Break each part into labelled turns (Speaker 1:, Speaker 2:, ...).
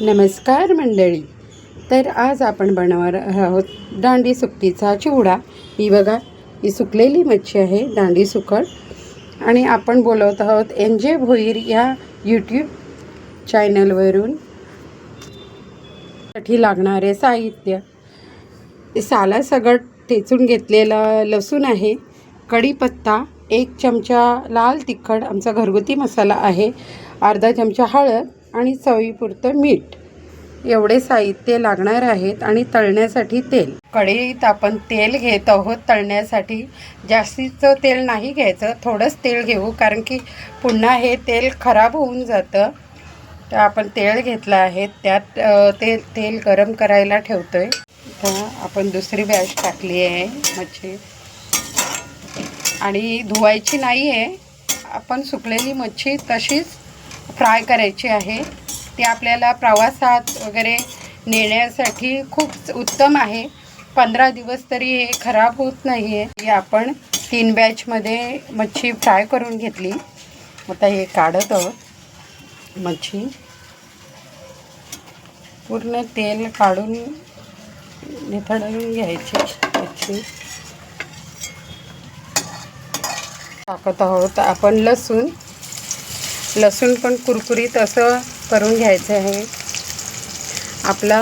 Speaker 1: नमस्कार मंडळी. तर आज आपण बनवणार आहोत दांडी सुकटीचा चिवडा. ही बघा ही सुकलेली मच्छी आहे दांडी सुकट आणि आपण बोलवत आहोत एन जे भोईर या यूट्यूब चॅनलवरून साठी लागणारे साहित्य. साला सगट ठेचून घेतलेला लसूण आहे कढीपत्ता एक चमचा लाल तिखट आमचा घरगुती मसाला आहे अर्धा चमचा हळद आणि चवीपुरतं मीठ. एवढे साहित्य लागणार आहेत आणि तळण्यासाठी तेल. कढईत आपण तेल घेत आहोत तळण्यासाठी. जास्तीचं तेल नाही घ्यायचं थोडंच तेल घेऊ कारण की पुन्हा हे तेल खराब होऊन जातं. तर आपण तेल घेतलं आहे त्यात ते तेल गरम करायला ठेवतो आहे तर आपण दुसरी बॅच टाकली आहे मच्छी. आणि धुवायची नाही आहे आपण सुकलेली मच्छी तशीच फ्राय करायची आहे. ती आपल्याला प्रवासात वगैरे नेण्यासाठी खूप उत्तम आहे. पंधरा दिवस तरी हे खराब होत नाही आहे ही आपण तीन बॅचमध्ये मच्छी फ्राय करून घेतली. आता हे काढत. आहोत मच्छी. पूर्ण तेल काढून निथळून घ्यायची मच्छी. टाकत आहोत आपण लसूण. लसूण पण कुरकुरीत असं करून घ्यायचं आहे. आपला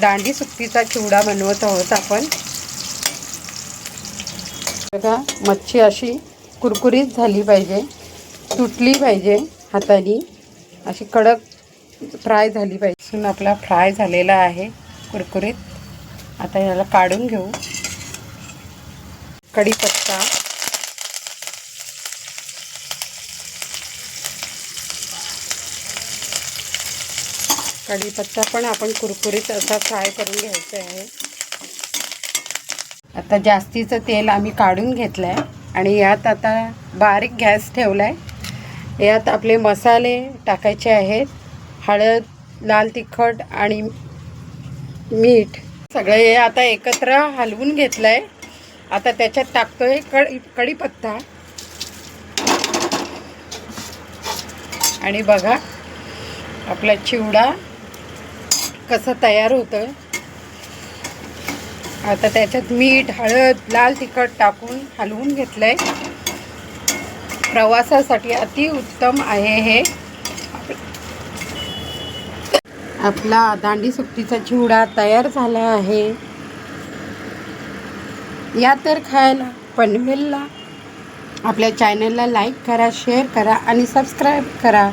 Speaker 1: दांडी सुट्टीचा चिवडा बनवत आहोत आपण. बघा मच्छी अशी कुरकुरीत झाली पाहिजे. तुटली पाहिजे हाताने. अशी कडक फ्राय झाली पाहिजे. सून आपला फ्राय झालेला आहे कुरकुरीत. आता याला काढून घेऊ. कढीपत्ता. कढीपत्ता पण आपण कुरकुरीत असा फ्राय करून घ्यायचा आहे. आता जास्तीचं तेल आम्ही काढून घेतलं आहे आणि यात आता बारीक गॅस ठेवला आहे यात आपले मसाले टाकायचे आहेत. हळद लाल तिखट आणि मीठ. सगळं हे आता एकत्र हलवून घेतलं आहे आता त्याच्यात टाकतो आहे कढी कढीपत्ता. आणि बघा आपला चिवडा कसं तयार होतं आता त्याच्यात मीठ हळद लाल तिखट टाकून हलवून घेतलं आहे प्रवासासाठी अतिउत्तम आहे हे. आपला दांडी सुट्टीचा चिवडा तयार झाला आहे. या तर खायला पनवेलला. आपल्या चॅनलला लाईक करा शेअर करा आणि सबस्क्राईब करा.